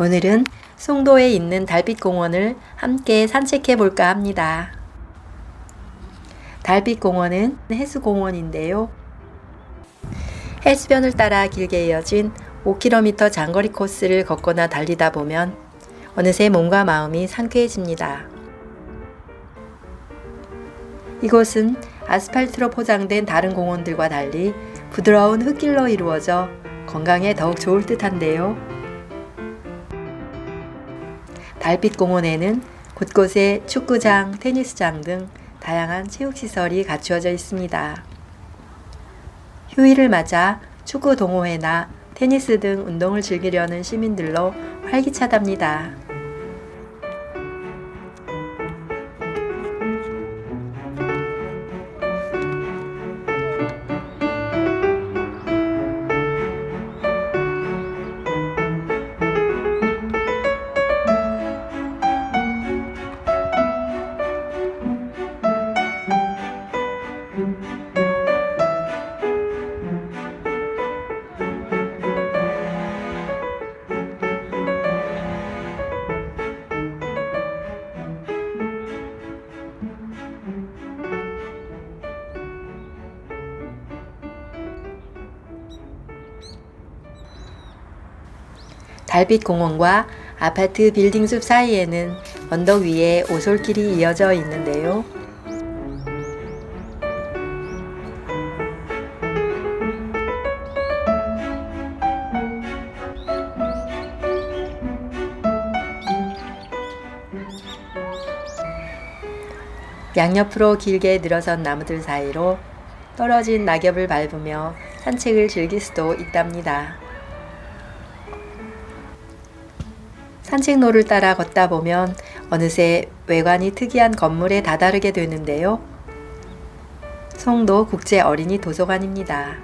오늘은 송도에 있는 달빛공원을 함께 산책해 볼까 합니다. 달빛공원은 해수공원인데요. 해수변을 따라 길게 이어진 5km 장거리 코스를 걷거나 달리다 보면 어느새 몸과 마음이 상쾌해집니다. 이곳은 아스팔트로 포장된 다른 공원들과 달리 부드러운 흙길로 이루어져 건강에 더욱 좋을 듯한데요. 달빛공원에는 곳곳에 축구장, 테니스장 등 다양한 체육시설이 갖추어져 있습니다. 휴일을 맞아 축구 동호회나 테니스 등 운동을 즐기려는 시민들로 활기차답니다. 달빛 공원과 아파트 빌딩 숲 사이에는 언덕 위에 오솔길이 이어져 있는데요. 양옆으로 길게 늘어선 나무들 사이로 떨어진 낙엽을 밟으며 산책을 즐길 수도 있답니다. 산책로를 따라 걷다 보면 어느새 외관이 특이한 건물에 다다르게 되는데요. 송도 국제 어린이 도서관입니다.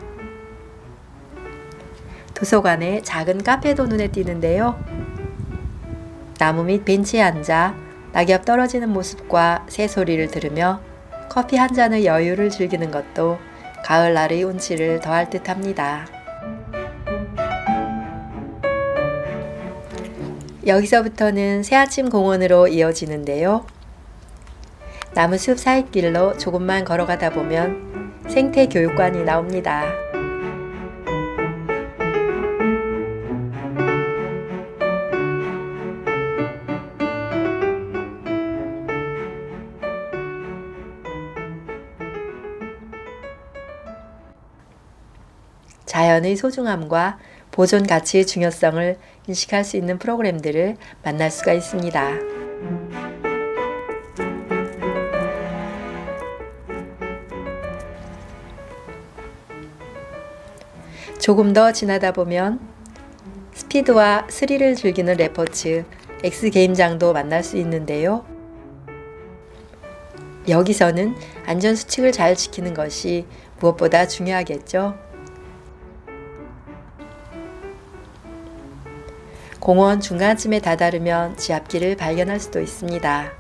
도서관에 작은 카페도 눈에 띄는데요. 나무 밑 벤치에 앉아 낙엽 떨어지는 모습과 새 소리를 들으며 커피 한 잔의 여유를 즐기는 것도 가을날의 운치를 더할 듯 합니다. 여기서부터는 새아침 공원으로 이어지는데요. 나무숲 사이길로 조금만 걸어가다 보면 생태 교육관이 나옵니다. 자연의 소중함과 보존 가치의 중요성을 인식할 수 있는 프로그램들을 만날 수가 있습니다. 조금 더 지나다 보면 스피드와 스릴을 즐기는 레포츠 X게임장도 만날 수 있는데요. 여기서는 안전수칙을 잘 지키는 것이 무엇보다 중요하겠죠. 공원 중간쯤에 다다르면 지압길을 발견할 수도 있습니다.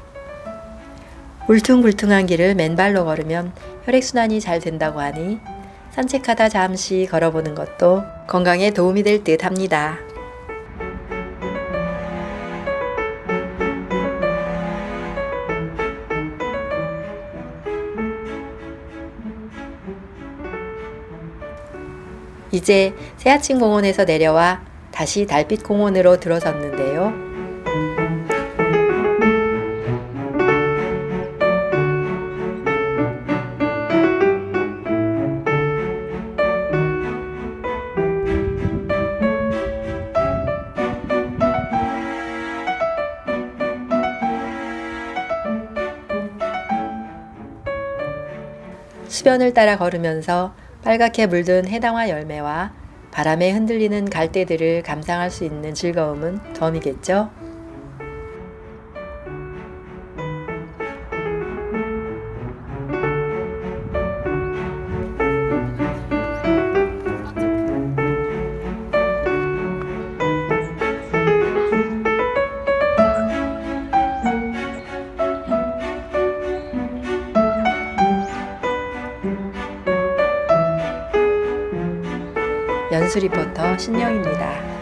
울퉁불퉁한 길을 맨발로 걸으면 혈액순환이 잘 된다고 하니 산책하다 잠시 걸어보는 것도 건강에 도움이 될 듯 합니다. 이제 새아침 공원에서 내려와 다시 달빛 공원으로 들어섰는데요. 수변을 따라 걸으면서 빨갛게 물든 해당화 열매와 바람에 흔들리는 갈대들을 감상할 수 있는 즐거움은 덤이겠죠? 연수 리포터 신영입니다.